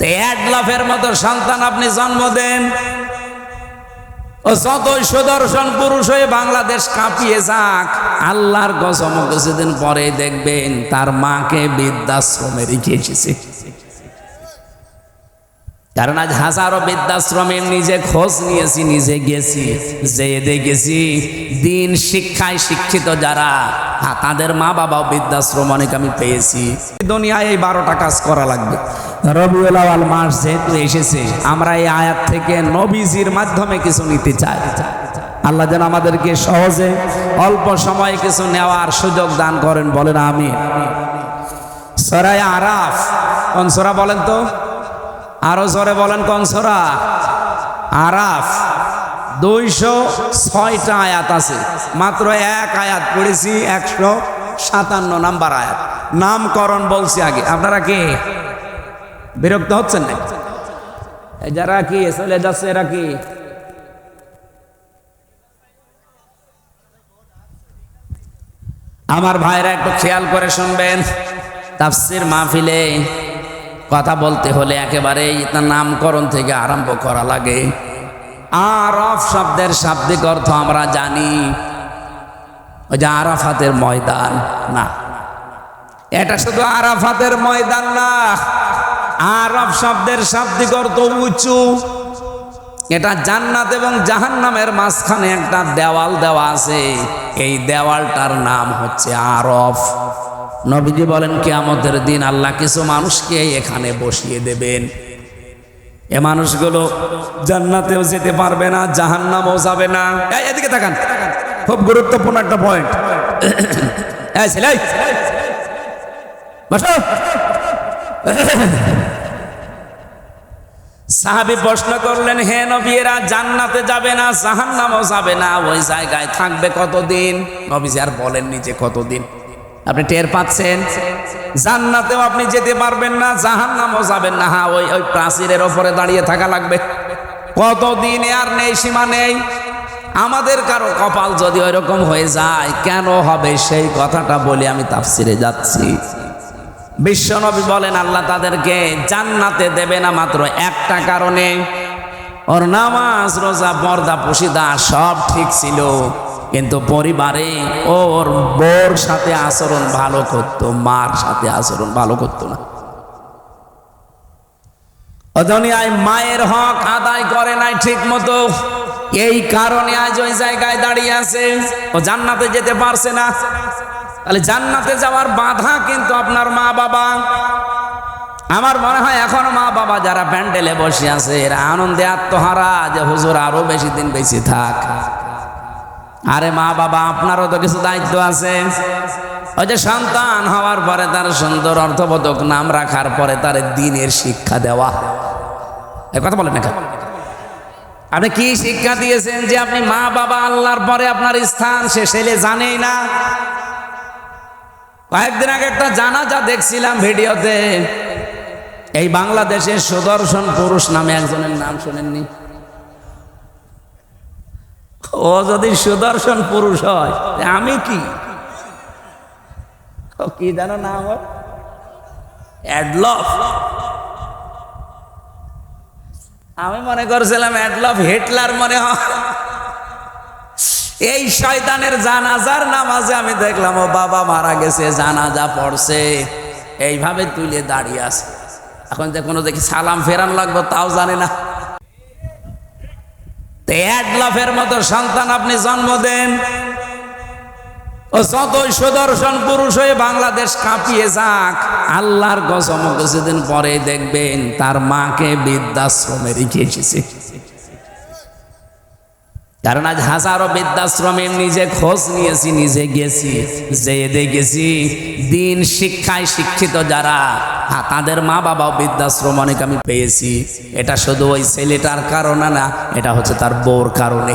তে লাফের মতো সন্তান আপনি জন্ম দেন। ও যতই সুদর্শন পুরুষ হয়ে বাংলাদেশ কাঁপিয়ে যাক, আল্লাহর গজম কিছুদিন পরে দেখবেন তার মাকে বৃদ্ধাশ্রমে রেখে এসেছে। কারণ আজ হাজারো বৃদ্ধাশ্রমে নিজে খোঁজ নিয়েছি নিজে গেছি যে দেখেছি দিন শিক্ষায় শিক্ষিত যারা হ্যাঁ, তাদের মা বাবাও বৃদ্ধাশ্রম অনেক আমি পেয়েছি। দুনিয়ায় এই বারোটা কাজ করা লাগবে। রবিউল মাস যেহেতু এসেছে আমরা এই আয়াত থেকে নবীজির মাধ্যমে কিছু নিতে চাই। আল্লাহ যেন আমাদেরকে সহজে অল্প সময়ে কিছু নেওয়ার সুযোগ দান করেন বলেন আমি সরাই আরাফ কোন সরা বলেন তো? আরও জোরে বলেন কনসরা আরাফ। দুইশো ছয়টা আয়াত আছে। মাত্র এক আয়াত পড়েছি, একশো সাতান্ন নাম্বার আয়াত। নামকরণ বলছি আগে। আপনারা কি? বিরক্ত হচ্ছেন না? যারা কি, চলে যাচ্ছে এরা কি? আমার ভাইরা একটু খেয়াল করে শুনবেন। তাফসির মাহফিলে কথা বলতে হলে একেবারে তার নামকরণ থেকে আরম্ভ করা লাগে। আরফ শব্দের শাব্দিক অর্থ আমরা জানি, ওই যে আরাফাতের ময়দান। না, এটা শুধু আরাফাতের ময়দান না, আরফ শব্দের শাব্দিক অর্থ উঁচু। এটা জান্নাত এবং জাহান্নামের মাঝখানে একটা দেওয়াল দেওয়া আছে। এই দেওয়ালটার নাম হচ্ছে আরফ। নবীজি বলেন কে কেয়ামতের দিন আল্লাহ কিছু মানুষকে এখানে বসিয়ে দেবেন। এ মানুষগুলো জান্নাতেও যেতে পারবে না, জাহান্নামও যাবে না। এদিকে তাকান। খুব গুরুত্বপূর্ণ একটা পয়েন্ট বসো। সাহাবি প্রশ্ন করলেন, হে নবীরা, জান্নাতে যাবে না, জাহান্নামও যাবে না? ওই জায়গায় থাকবে কতদিন? নবীজি আর বলেননি যে কতদিন। আপনি টের পাচ্ছেন? জান্নাতেও আপনি যেতে পারবেন না, জাহান্নামও যাবেন না। হ্যাঁ ওই ওই প্রাচীরের ওপরে দাঁড়িয়ে থাকা লাগবে। কতদিন আর নেই, সীমা নেই। আমাদের কারও কপাল যদি ওইরকম হয়ে যায়, কেন হবে সেই কথাটা বলে আমি তাফসিরে যাচ্ছি। বিশ্বনবী বলেন, আল্লাহ তাদেরকে জান্নাতে দেবে না মাত্র একটা কারণে। ওর নামাজ, রোজা পর্দা পুশিদা সব ঠিক ছিল। কিন্তু পরিবারে ওর বোর সাথে আচরণ ভালো করতো, মার সাথে আচরণ ভালো করতো না। অদনিয়ায় মায়ের হক আদায় করে নাই ঠিক মতো এই কারণে আজ ওই জায়গায় দাঁড়িয়ে আছে। ও জান্নাতে যেতে পারছে না। তাহলে জান্নাতে যাওয়ার বাধা কিন্তু আপনার মা বাবা আমার মনে হয় এখন মা বাবা যারা প্যান্ডেলে বসে আছে, এরা আনন্দে আত্মহারা যে হুজুর আরও বেশি দিন বেশি থাক। আরে মা বাবা, আপনারও তো কিছু দায়িত্ব আছে। ওই যে সন্তান হওয়ার পরে তার সুন্দর অর্থবোধক নাম রাখার পরে তার দিনের শিক্ষা দেওয়া। এ কথা বলেন না আপনি কি শিক্ষা দিয়েছেন যে আপনি মা বাবা আল্লাহর পরে আপনার স্থান সে ছেলে জানেই না? কয়েকদিন আগে একটা জানাজা দেখছিলাম ভিডিওতে। এই বাংলাদেশের সুদর্শন পুরুষ নামে একজনের নাম শোনেননি। ও যদি সুদর্শন পুরুষ হয় আমি কি? কি জানো নাম ওর? অ্যাডলফ। আমি মনে করছিলাম অ্যাডলফ হিটলার মনে হয়। এই শয়তানের জানাজার নামাজে আমি দেখলাম, ও বাবা মারা গেছে, জানাজা পড়ছে। এইভাবে তুলে দাঁড়িয়ে আছে। এখন যে কোনো দেখি সালাম ফেরান লাগবে, তাও জানে না। তো লাফের মতো সন্তান আপনি জন্ম দেন। ও যতই সুদর্শন পুরুষ হয়ে বাংলাদেশ কাঁপিয়ে যাক। আল্লাহর গজম কিছুদিন পরে দেখবেন তার মাকে বৃদ্ধাশ্রমে রেখে এসেছে। কারণ আজ হাজারো বৃদ্ধাশ্রমে নিজে খোঁজ নিয়েছি, নিজে গেছি যে দেখেছি দিন শিক্ষায় শিক্ষিত যারা তাদের মা বাবাও বৃদ্ধাশ্রম অনেক আমি পেয়েছি। এটা শুধু ওই ছেলেটার কারণে না, এটা হচ্ছে তার বউর কারণে।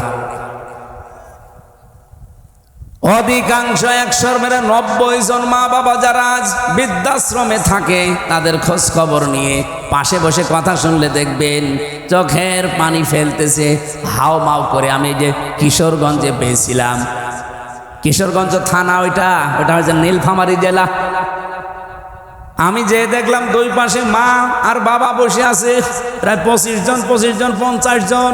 অধিকাংশ একশোর মেরে নব্বই জন মা বাবা যারা আজ বৃদ্ধাশ্রমে থাকে, তাদের খোঁজ খবর নিয়ে পাশে বসে কথা শুনলে দেখবেন, চোখের পানি ফেলতেছে। হাও মাও করে আমি যে কিশোরগঞ্জে পেয়েছিলাম। কিশোরগঞ্জ থানা ওইটা ওটা হচ্ছে নীলফামারী জেলা। আমি যে দেখলাম দুই পাশে মা আর বাবা বসে আছে, প্রায় পঁচিশ জন পঁচিশ জন, পঞ্চাশ জন।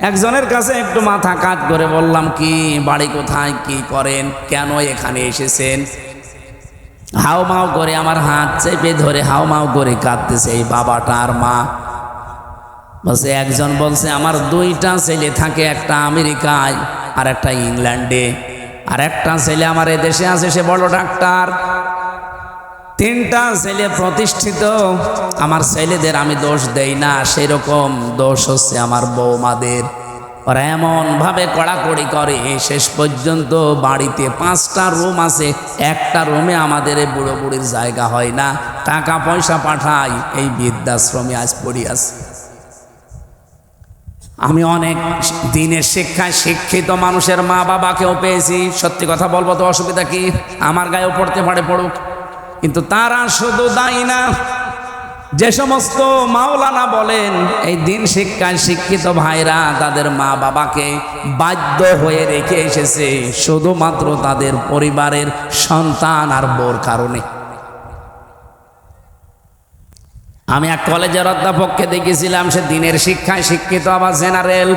একজনের কাছে একটু মাথা কাজ করে বললাম, কি, বাড়ি কোথায়? কি করেন? কেন এখানে এসেছেন? হাও মাও করে আমার হাত চেপে ধরে হাও মাও করে কাঁদতেছে, এই বাবাটা আর মা। বলছে, একজন বলছে, আমার দুইটা ছেলে থাকে, একটা আমেরিকায় আর একটা ইংল্যান্ডে। আর একটা ছেলে আমার দেশে আছে, সে বড় ডাক্তার। তিনটা ছেলে প্রতিষ্ঠিত। আমার ছেলেদের আমি দোষ দেই না, সেরকম দোষ হচ্ছে আমার বৌমাদের। ওরা এমন ভাবে কড়াকড়ি করে, শেষ পর্যন্ত বাড়িতে পাঁচটা রুম আছে, একটা রুমে আমাদের এই বুড়ো বুড়ির জায়গা হয় না। টাকা পয়সা পাঠাই, এই বৃদ্ধাশ্রমে আজ পড়ি আছে। আমি অনেক দিনের শিক্ষায় শিক্ষিত মানুষের মা বাবাকেও পেয়েছি। সত্যি কথা বলব তো, অসুবিধা কি? আমার গায়েও পড়তে পারে পড়ুক। কিন্তু তারা শুধু দায়ী না। যে সমস্ত মাওলানা বলেন, এই দিন শিক্ষায় শিক্ষিত ভাইরা তাদের মা বাবাকে বাধ্য হয়ে রেখে এসেছে, শুধুমাত্র তাদের পরিবারের সন্তান আর বোর কারণে। আমি এক কলেজের অধ্যাপককে দেখেছিলাম, সে দিনের শিক্ষায় শিক্ষিত, আবার জেনারেল।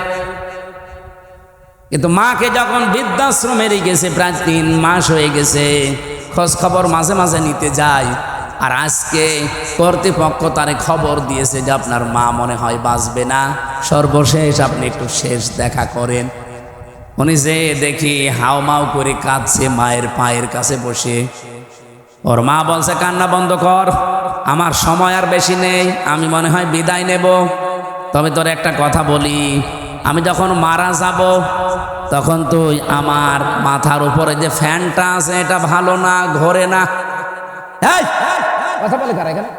কিন্তু মাকে যখন বৃদ্ধাশ্রমে রেখেছে, প্রায় তিন মাস হয়ে গেছে। খোঁজ খবর মাঝে মাঝে নিতে যায় আর আজকে কর্তৃপক্ষ তারে খবর দিয়েছে যে আপনার মা মনে হয় বাঁচবে না। সর্বশেষ আপনি একটু শেষ দেখা করেন। উনি যে দেখি হাওমাও করে কাঁদছে মায়ের পায়ের কাছে বসে। ওর মা বলছে, কান্না বন্ধ কর, আমার সময় আর বেশি নেই, আমি মনে হয় বিদায় নেব। তবে তোর একটা কথা বলি, আমি যখন মারা যাব তখন তুই আমার মাথার উপরে যে ফ্যানটা আছে, এটা ভালো না, ঘোরে না। কথা বলে কারা এখানে?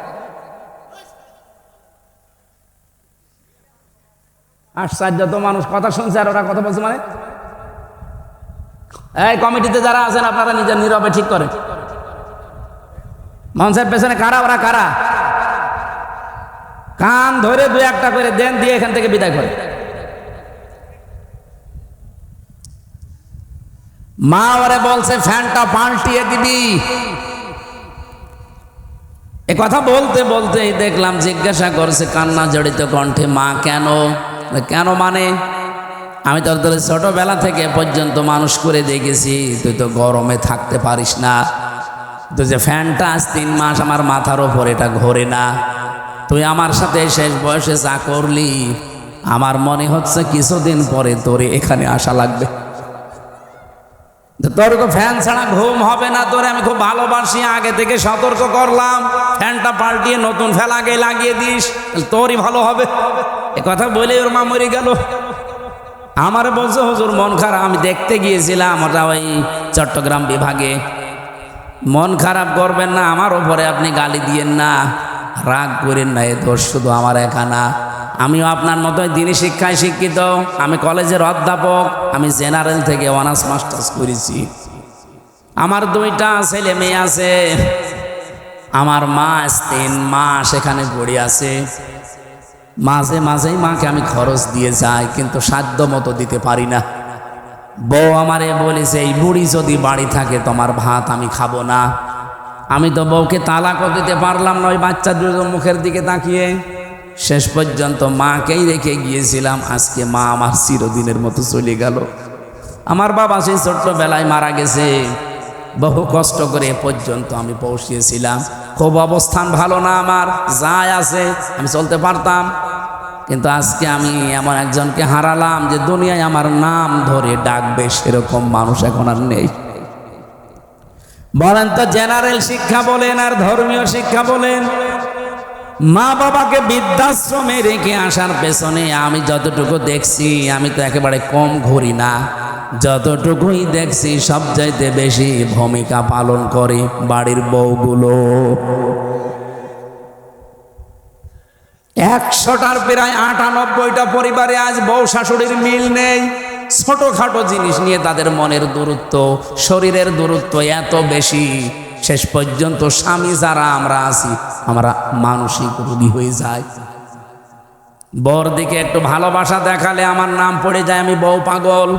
আশ্চর্য, তো মানুষ কথা শুনছে আর ওরা কথা বলছে মানে? এই কমিটিতে যারা আছেন, আপনারা নিজের নীরবে ঠিক করেন। মঞ্চের পেছনে কারা, ওরা কারা? কান ধরে দু একটা করে দেন, দিয়ে এখান থেকে বিদায় করে। মা ওরে বলছে, ফ্যানটা পাল্টিয়ে দিবি। এ কথা বলতে বলতেই দেখলাম জিজ্ঞাসা করছে কান্না জড়িত কণ্ঠে, মা কেন? কেন মানে? আমি তোর তোর ছোটবেলা থেকে পর্যন্ত মানুষ করে দেখেছি, তুই তো গরমে থাকতে পারিস না। তুই যে ফ্যানটা আজ তিন মাস আমার মাথার ওপর, এটা ঘোরে না। তুই আমার সাথে শেষ বয়সে যা করলি, আমার মনে হচ্ছে কিছুদিন পরে তোরে এখানে আসা লাগবে। তোর ফ্যান ছাড়া ঘুম হবে না, তোরে আমি খুব ভালোবাসি, আগে থেকে সতর্ক করলাম। ফ্যানটা পাল্টিয়ে নতুন ফ্যান আগে লাগিয়ে দিস তোরই ভালো হবে। এ কথা বলে ওর মা মরে গেল। আমার বলছে, হুজুর, মন খারাপ। আমি দেখতে গিয়েছিলাম ওটা ওই চট্টগ্রাম বিভাগে। মন খারাপ করবেন না, আমার ওপরে আপনি গালি দিয়েন না। রাগ করেন না, এ দোষ শুধু আমার একা না। আমিও আপনার মতোই দিনী শিক্ষায় শিক্ষিত। আমি কলেজের অধ্যাপক, আমি জেনারেল থেকে অনার্স, মাস্টার্স করেছি। আমার দুইটা ছেলে মেয়ে আছে। আমার মা তিন মা সেখানে পড়ে আছে। মাঝে মাঝেই মাকে আমি খরচ দিয়ে যাই, কিন্তু সাধ্য মতো দিতে পারি না। বউ আমারে বলেছে, এই বুড়ি যদি বাড়ি থাকে, তোমার ভাত আমি খাব না। আমি তো বউকে তালাকও দিতে পারলাম না, ওই বাচ্চা দুজন মুখের দিকে তাকিয়ে। শেষ পর্যন্ত মাকেই রেখে গিয়েছিলাম। আজকে মা আমার চিরদিনের মতো চলে গেল। আমার বাবা সেই ছোট্টবেলায় মারা গেছে। বহু কষ্ট করে এ পর্যন্ত আমি পৌঁছিয়েছিলাম। খুব অবস্থান ভালো না আমার, যাই আছে, আমি চলতে পারতাম। কিন্তু আজকে আমি এমন একজনকে হারালাম যে দুনিয়ায় আমার নাম ধরে ডাকবে সেরকম মানুষ এখন আর নেই। বলেন তো, জেনারেল শিক্ষা বলেন আর ধর্মীয় শিক্ষা বলেন। মা বাবাকে বৃদ্ধাশ্রমে রেখে আসার পেছনে আমি যতটুকু দেখছি, আমি তো একেবারে কম ঘুরি না। যতটুকুই দেখছি সব চাইতে বেশি ভূমিকা পালন করে বাড়ির বউগুলো। একশোটার প্রায় আটানব্বইটা পরিবারে আজ বউ শাশুড়ির মিল নেই। ছোটখাটো জিনিস নিয়ে তাদের মনের দূরত্ব, শরীরের দূরত্ব এত বেশি। শেষ পর্যন্ত স্বামী যারা আমরা আছি, আমরা মানসিক রোগী হয়ে যায় বর দিকে একটু ভালোবাসা দেখালে আমার নাম পড়ে যায়, আমি বউ পাগল।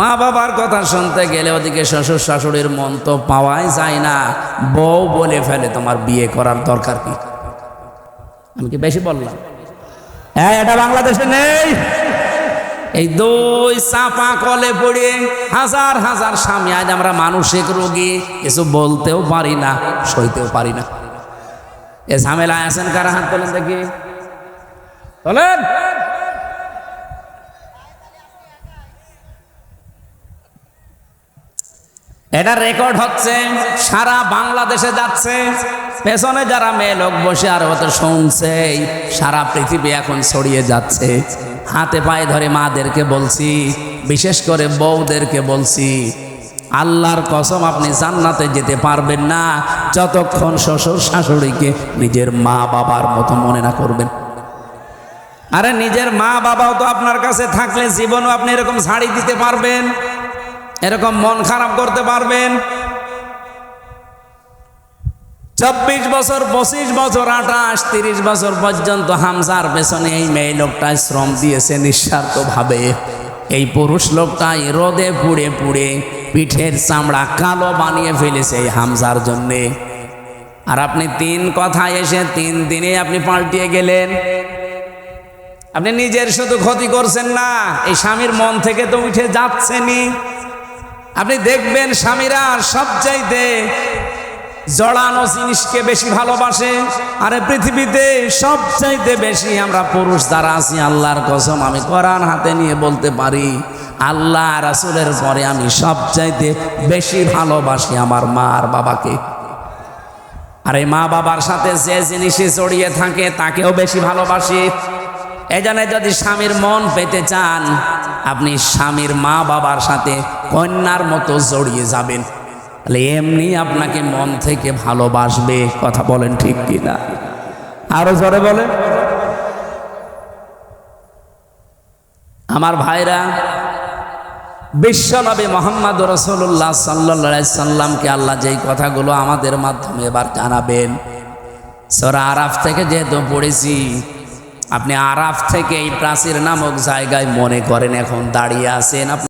মা বাবার কথা শুনতে গেলে ওদিকে শ্বশুর শাশুড়ির মন তো পাওয়াই যায় না। বউ বলে ফেলে, তোমার বিয়ে করার দরকার কি? আমি কি বেশি বললাম? হ্যাঁ এটা বাংলাদেশে নেই। এই দুই চাপা কলে পড়ে হাজার হাজার স্বামী, আজ আমরা মানসিক রোগী, কিছু বলতেও পারি না, সইতেও পারি না। এ ঝামেলায় আছেন কারা? হাত তোলেন দেখি। তোলেন। এটা রেকর্ড হচ্ছে, সারা বাংলাদেশে যাচ্ছে। পেছনে যারা মেয়ে লোক বসে আর হয়তো শুনছে সারা পৃথিবী এখন ছড়িয়ে যাচ্ছে। হাতে পায়ে ধরে মাদেরকে বলছি, বিশেষ করে বউদেরকে বলছি, আল্লাহর কসম আপনি জান্নাতে যেতে পারবেন না, যতক্ষণ শ্বশুর শাশুড়িকে নিজের মা বাবার মতো মনে না করবেন। আরে নিজের মা বাবাও তো আপনার কাছে থাকলে জীবনও আপনি এরকম ছাড়ি দিতে পারবেন, এরকম মন খারাপ করতে পারবেন চব্বিশ বছর, পঁচিশ বছর, আঠাশ, তিরিশ বছর পর্যন্ত হামজার পেছনে এই মেয়ে লোকটায় শ্রম দিয়েছে নিঃস্বার্থ ভাবে এই পুরুষ লোকটাই রোদে পুড়ে পুড়ে পিঠের চামড়া কালো বানিয়ে ফেলেছে এই হামজার জন্যে। আর আপনি তিন কথায় এসে তিন দিনে আপনি পাল্টিয়ে গেলেন। আপনি নিজের শুধু ক্ষতি করছেন না, এই স্বামীর মন থেকে তো উঠে যাচ্ছেনি আপনি দেখবেন স্বামীরা সবচাইতে জড়ানো জিনিসকে বেশি ভালোবাসে। আরে পৃথিবীতে সবচাইতে বেশি আমরা পুরুষ যারা আছি, আল্লাহর কসম, আমি কোরআন হাতে নিয়ে বলতে পারি, আল্লাহ রাসুলের পরে আমি সবচাইতে বেশি ভালোবাসি আমার মা আর বাবাকে। আর এই মা বাবার সাথে যে জিনিসে জড়িয়ে থাকে, তাকেও বেশি ভালোবাসি। এই জন্য যদি স্বামীর মন পেতে চান, আপনি স্বামীর মা বাবার সাথে কন্যার মতো জড়িয়ে যাবেন। তাহলে এমনি আপনাকে মন থেকে ভালোবাসবে, কথা বলেন ঠিক কিনা? আরও জোরে বলেন। আমার ভাইরা, বিশ্বনবী মোহাম্মদ রসুল্লাহ সাল্লা সাল্লামকে আল্লাহ যেই কথাগুলো আমাদের মাধ্যমে এবার জানাবেন। সরা আরাফ থেকে যেহেতু পড়েছি, আপনি আরাফ থেকে এই প্রাচীর নামক জায়গায় মনে করেন এখন দাঁড়িয়ে আছেন।